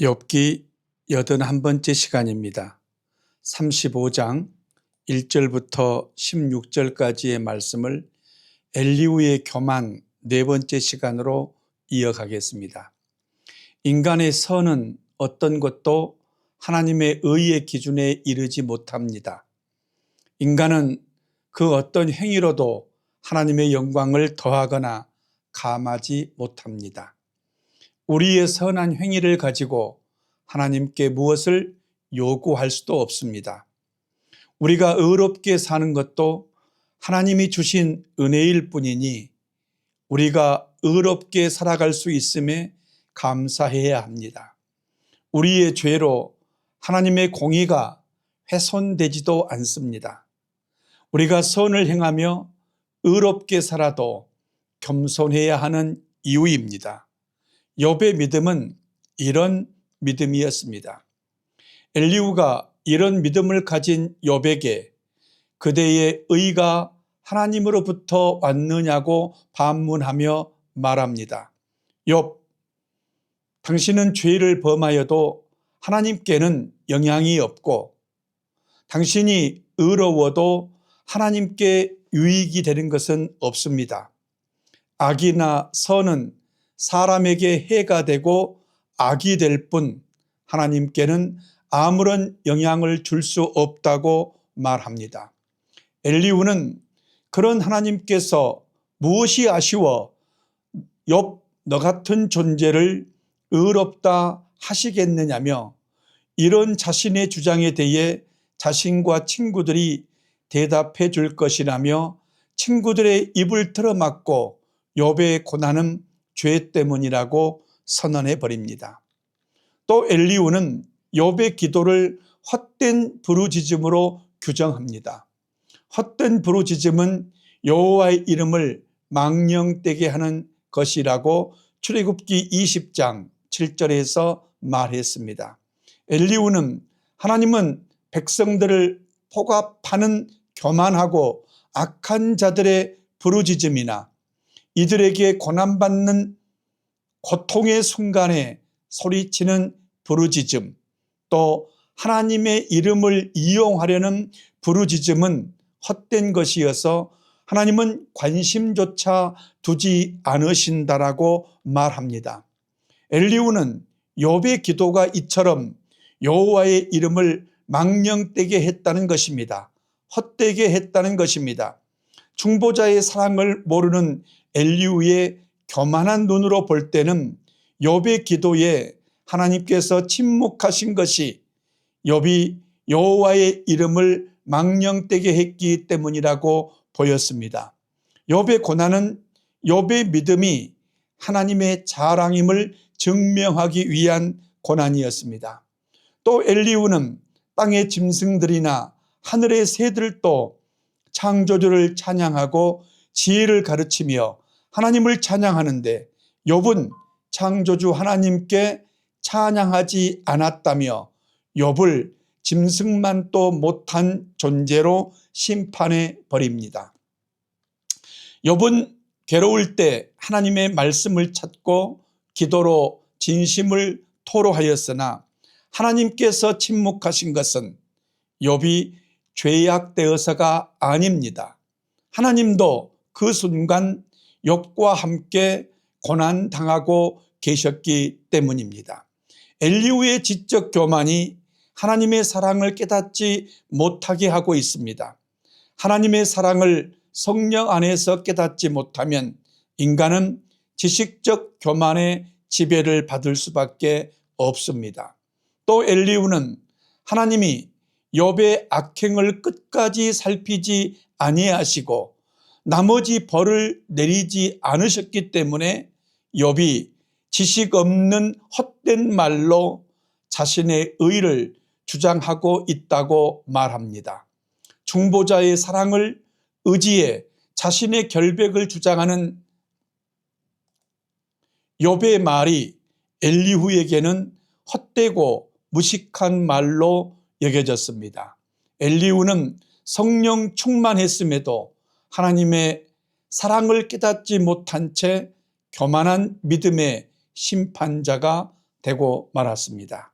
욥기 81번째 시간입니다. 35장 1절부터 16절까지의 말씀을 엘리우의 교만 네 번째 시간으로 이어가겠습니다. 인간의 선은 어떤 것도 하나님의 의의 기준에 이르지 못합니다. 인간은 그 어떤 행위로도 하나님의 영광을 더하거나 감하지 못합니다. 우리의 선한 행위를 가지고 하나님께 무엇을 요구할 수도 없습니다. 우리가 의롭게 사는 것도 하나님이 주신 은혜일 뿐이니 우리가 의롭게 살아갈 수 있음에 감사해야 합니다. 우리의 죄로 하나님의 공의가 훼손되지도 않습니다. 우리가 선을 행하며 의롭게 살아도 겸손해야 하는 이유입니다. 욥의 믿음은 이런 믿음이었습니다. 엘리우가 이런 믿음을 가진 욥에게 그대의 의가 하나님으로부터 왔느냐고 반문하며 말합니다. 욥, 당신은 죄를 범하여도 하나님께는 영향이 없고 당신이 의로워도 하나님께 유익이 되는 것은 없습니다. 악이나 선은 사람에게 해가 되고 악이 될 뿐 하나님께는 아무런 영향을 줄 수 없다고 말합니다. 엘리우는 그런 하나님께서 무엇이 아쉬워 욥너 같은 존재를 의롭다 하시겠느냐며 이런 자신의 주장에 대해 자신과 친구들이 대답해 줄 것이라며 친구들의 입을 틀어막고 욥의 고난은 죄 때문이라고 선언해 버립니다. 또 엘리우는 욥의 기도를 헛된 부르짖음으로 규정합니다. 헛된 부르짖음은 여호와의 이름을 망령되게 하는 것이라고 출애굽기 20장 7절에서 말했습니다. 엘리우는 하나님은 백성들을 포갑하는 교만하고 악한 자들의 부르짖음이나 이들에게 고난받는 고통의 순간에 소리치는 부르짖음 또 하나님의 이름을 이용하려는 부르짖음은 헛된 것이어서 하나님은 관심조차 두지 않으신다라고 말합니다. 엘리우는 욥의 기도가 이처럼 여호와의 이름을 망령되게 했다는 것입니다. 헛되게 했다는 것입니다. 중보자의 사랑을 모르는 엘리우의 교만한 눈으로 볼 때는 욥의 기도에 하나님께서 침묵하신 것이 욥이 여호와의 이름을 망령되게 했기 때문이라고 보였습니다. 욥의 고난은 욥의 믿음이 하나님의 자랑임을 증명하기 위한 고난이었습니다. 또 엘리우는 땅의 짐승들이나 하늘의 새들도 창조주를 찬양하고 지혜를 가르치며 하나님을 찬양하는데 욥은 창조주 하나님께 찬양하지 않았다며 욥을 짐승만 또 못한 존재로 심판해 버립니다. 욥은 괴로울 때 하나님의 말씀을 찾고 기도로 진심을 토로하였으나 하나님께서 침묵하신 것은 욥이 죄악되어서가 아닙니다. 하나님도 그 순간 욥과 함께 고난 당하고 계셨기 때문입니다. 엘리우의 지적 교만이 하나님의 사랑을 깨닫지 못하게 하고 있습니다. 하나님의 사랑을 성령 안에서 깨닫지 못하면 인간은 지식적 교만의 지배를 받을 수밖에 없습니다. 또 엘리우는 하나님이 욥의 악행을 끝까지 살피지 아니하시고 나머지 벌을 내리지 않으셨기 때문에 욥이 지식 없는 헛된 말로 자신의 의를 주장하고 있다고 말합니다. 중보자의 사랑을 의지해 자신의 결백을 주장하는 욥의 말이 엘리후에게는 헛되고 무식한 말로 여겨졌습니다. 엘리후는 성령 충만했음에도 하나님의 사랑을 깨닫지 못한 채 교만한 믿음의 심판자가 되고 말았습니다.